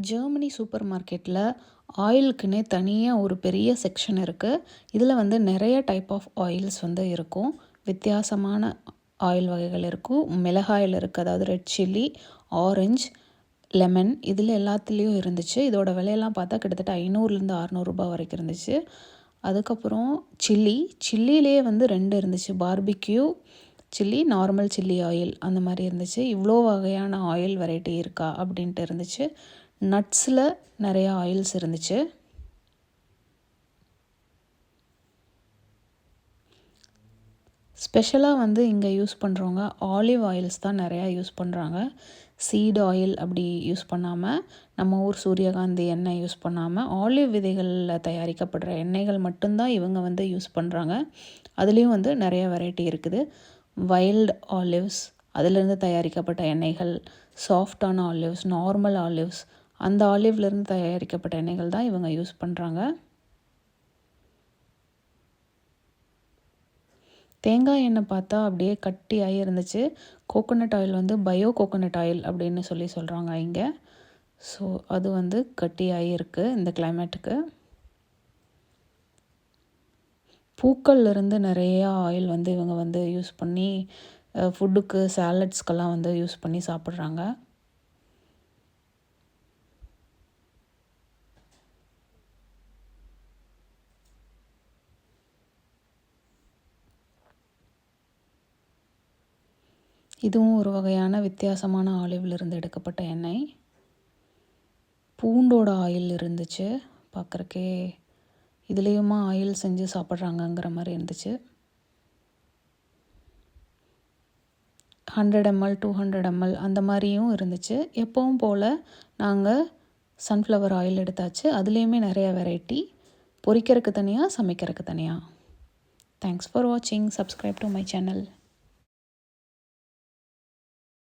Germany super மார்க்கெட்டில் ஆயிலுக்குன்னே தனியாக ஒரு பெரிய செக்ஷன் இருக்குது இதில் வந்து நிறைய டைப் ஆஃப் ஆயில்ஸ் வந்து இருக்கும். வித்தியாசமான ஆயில் வகைகள் இருக்கும். மிளகாயில் இருக்குது அதாவது ரெட் சில்லி ஆரஞ்சு லெமன் இதில் எல்லாத்துலேயும் இருந்துச்சு. இதோட விலையெல்லாம் பார்த்தா கிட்டத்தட்ட ஐநூறுலேருந்து அறநூறுபா வரைக்கும் இருந்துச்சு. அதுக்கப்புறம் சில்லி சில்லியிலே வந்து ரெண்டு இருந்துச்சு. Barbecue chilli normal chilli oil அந்த மாதிரி இருந்துச்சு. இவ்வளோ வகையான ஆயில் வெரைட்டி இருக்கா அப்படின்ட்டு இருந்துச்சு. நட்ஸில் நிறையா ஆயில்ஸ் இருந்துச்சு. ஸ்பெஷலாக வந்து இங்கே யூஸ் பண்ணுறவங்க ஆலிவ் ஆயில்ஸ் தான் நிறையா யூஸ் பண்ணுறாங்க சீட் ஆயில் அப்படி யூஸ் பண்ணாமல் நம்ம ஊர் சூரியகாந்தி எண்ணெய் யூஸ் பண்ணாமல் ஆலிவ் விதைகளில் தயாரிக்கப்படுற எண்ணெய்கள் மட்டும்தான் இவங்க வந்து யூஸ் பண்ணுறாங்க அதுலேயும் வந்து நிறைய வெரைட்டி இருக்குது. வைல்டு ஆலிவ்ஸ் அதிலிருந்து தயாரிக்கப்பட்ட எண்ணெய்கள் சாஃப்டான ஆலிவ்ஸ் நார்மல் ஆலிவ்ஸ் அந்த ஆலிவ்லேருந்து தயாரிக்கப்பட்ட எண்ணெய்கள் தான் இவங்க யூஸ் பண்ணுறாங்க தேங்காய் எண்ணெய் பார்த்தா அப்படியே கட்டியாகி இருந்துச்சு. கோகோனட் ஆயில் வந்து பயோ கோகோனட் ஆயில் அப்படின்னு சொல்லி சொல்கிறாங்க இங்கே. ஸோ அது வந்து கட்டியாகி இருக்குது இந்த கிளைமேட்டுக்கு பூக்கள்லேருந்து நிறையா ஆயில் வந்து இவங்க வந்து யூஸ் பண்ணி ஃபுட்டுக்கு சாலட்ஸ்க்கெல்லாம் வந்து யூஸ் பண்ணி சாப்பிட்றாங்க. இதுவும் ஒரு வகையான வித்தியாசமான ஆலிவ்லேருந்து எடுக்கப்பட்ட எண்ணெய். பூண்டோட ஆயில் இருந்துச்சு. பார்க்குறக்கே இதுலேயுமா ஆயில் செஞ்சு சாப்பிட்றாங்கங்கிற மாதிரி இருந்துச்சு. Hundred M L two hundred M L அந்த மாதிரியும் இருந்துச்சு. எப்பவும் போல் நாங்கள் சன்ஃப்ளவர் ஆயில் எடுத்தாச்சு. அதுலேயுமே நிறைய வெரைட்டி பொரிக்கிறதுக்கு தனியாக சமைக்கிறதுக்கு தனியாக தேங்க்ஸ் ஃபார் வாட்சிங் சப்ஸ்கிரைப் டு மை சேனல்